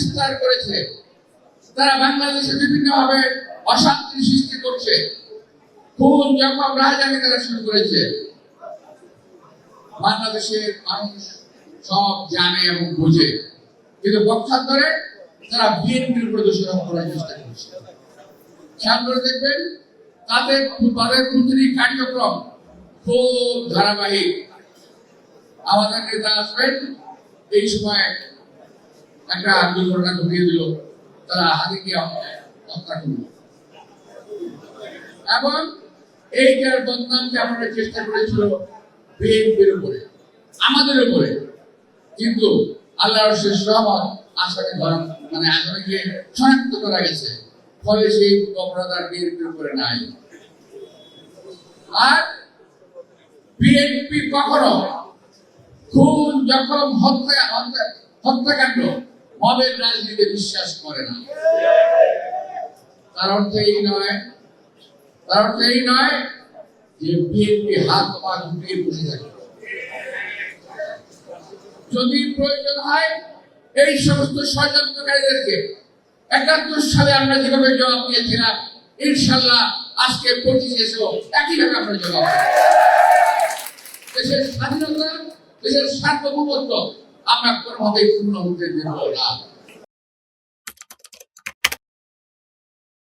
বিস্তার করেছে, তারা বাংলাদেশে বিভিন্নভাবে অশান্তি সৃষ্টি করছে। খুন, জখম, রাজধানী তারা শুরু করেছে। বাংলাদেশের মানুষ সব জানে এবং বোঝে। কিন্তু পক্ষান্তরে তারা বিএনপির উপরে দোষারোপ করার চেষ্টা করছে। খেয়াল করে দেখবেন, তাদের তাদের প্রতিটি কার্যক্রম খুব ধারাবাহিক। আমাদের নেতা আসবেন, এই সময় একটা দুর্ঘটনা ঘটিয়ে দিল। তারা হাতে গিয়ে হত্যা করল। এবং এইটার বদনামকে আমরা চেষ্টা করেছিল বিএনপির উপরে, আমাদের উপরে। কিন্তু আল্লাহর শেষ রহমত ধরা মানে আসামিকে শনাক্ত করা গেছে। ফলে সেই অপরাধ বিএনপির উপরে নাই। আর বিএনপি কখনো খুন, জখম, হত্যা হত্যা হত্যাকাণ্ড মবের রাজনীতিতে বিশ্বাস করে না। তার অর্থ এই নয়, তার অর্থ এই নয় যে বিএনপি হাত পা গুটিয়ে বসে থাকে। যদি প্রয়োজন হয়, এই সমস্ত ষড়যন্ত্রকারীদেরকে একাত্তর সালে আমরা যেভাবে জবাব দিয়েছিলাম ইনশাল্লাহ আজকে পঁচিশে এসেও একইভাবে আমরা জবাব দেশের স্বাধীনতা, দেশের সার্বভৌমত্ব আমরা কোনোভাবেই পূর্ণ হতে দেব না।